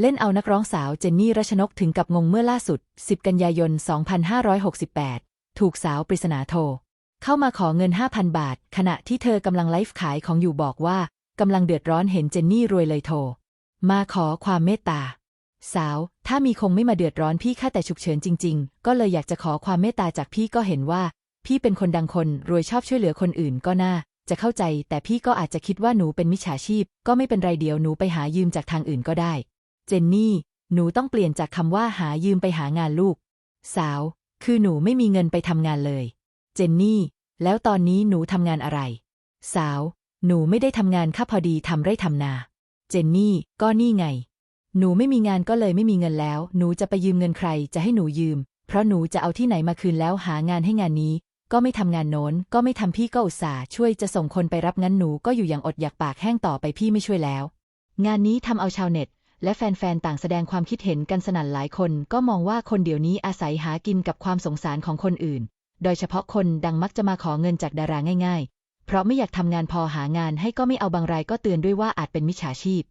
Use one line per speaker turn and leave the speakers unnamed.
เล่นเอานักร้องสาวเจนนี่รัชนกถึงกับงงเมื่อล่าสุด 10 กันยายน 2568 ถูกสาวปริศนาโทร เข้ามาขอเงิน 5,000 บาท ขณะที่เธอกำลังไลฟ์ขายของอยู่บอกว่ากำลังเดือดร้อนเห็นเจนนี่รวยเลยโทร มาขอความเมตตา สาว ถ้ามีคงไม่มาเดือดร้อนพี่ค่าแต่ฉุกเฉินจริง ๆ ก็เลยอยากจะขอความเมตตาจากพี่ก็เห็นว่า พี่เป็นคนดังคนรวยชอบช่วยเหลือคนอื่นก็น่าจะเข้าใจ แต่พี่ก็อาจจะคิดว่าหนูเป็นมิจฉาชีพ ก็ไม่เป็นไรเดียวหนูไปหายืมจากทางอื่นก็ได้ เจนนี่ หนูต้องเปลี่ยนจากคำว่าหายืมไปหางานลูก สาว คือหนูไม่มีเงินไปทำงานเลย เจนนี่ แล้วตอนนี้หนูทำงานอะไร สาว หนูไม่ได้ทำงานค่าพอดีทำไร่ทำนา เจนนี่ ก็นี่ไง หนูไม่มีงานก็เลยไม่มีเงินแล้ว หนูจะไปยืมเงินใครจะให้หนูยืม เพราะหนูจะเอาที่ไหนมาคืนแล้วหางานให้งานนี้ ก็ไม่ทำงานโน้น ก็ไม่ทำพี่ก็อุตส่าห์ช่วยจะส่งคนไปรับงั้นหนูก็อยู่อย่างอดอยากปากแห้งต่อไปพี่ไม่ช่วยแล้ว งานนี้ทำเอาชาวเน็ต และแฟนๆ ต่างแสดงความคิดเห็นกันสนั่นหลายคน ก็มองว่าคนเดี๋ยวนี้อาศัยหากินกับความสงสารของคนอื่น โดยเฉพาะคนดังมักจะมาขอเงินจากดาราง่าย ๆ เพราะไม่อยากทำงานพอหางานให้ก็ไม่เอาบางรายก็เตือนด้วยว่าอาจเป็นมิจฉาชีพ